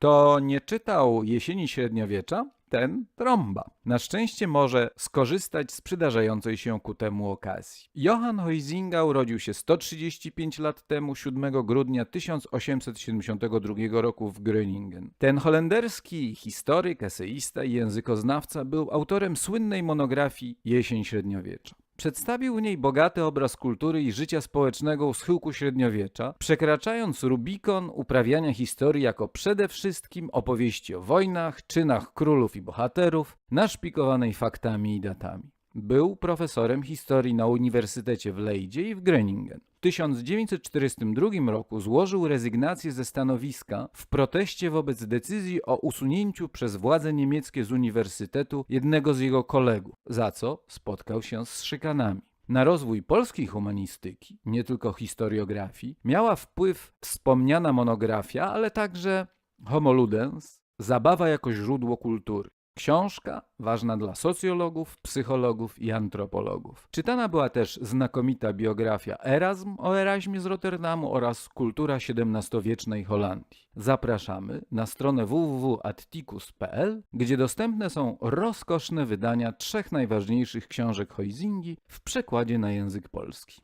Kto nie czytał Jesieni Średniowiecza, ten trąba. Na szczęście może skorzystać z przydarzającej się ku temu okazji. Johann Huizinga urodził się 135 lat temu, 7 grudnia 1872 roku w Gröningen. Ten holenderski historyk, eseista i językoznawca był autorem słynnej monografii Jesień Średniowiecza. Przedstawił w niej bogaty obraz kultury i życia społecznego u schyłku średniowiecza, przekraczając Rubikon uprawiania historii jako przede wszystkim opowieści o wojnach, czynach królów i bohaterów, naszpikowanej faktami i datami. Był profesorem historii na Uniwersytecie w Lejdzie i w Groningen. W 1942 roku złożył rezygnację ze stanowiska w proteście wobec decyzji o usunięciu przez władze niemieckie z uniwersytetu jednego z jego kolegów, za co spotkał się z szykanami. Na rozwój polskiej humanistyki, nie tylko historiografii, miała wpływ wspomniana monografia, ale także Homo Ludens, zabawa jako źródło kultury. Książka ważna dla socjologów, psychologów i antropologów. Czytana była też znakomita biografia Erasm o Eraźmie z Rotterdamu oraz kultura XVII-wiecznej Holandii. Zapraszamy na stronę www.atticus.pl, gdzie dostępne są rozkoszne wydania trzech najważniejszych książek Huizingi w przekładzie na język polski.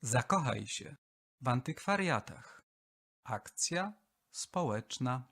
Zakochaj się w antykwariatach. Akcja społeczna.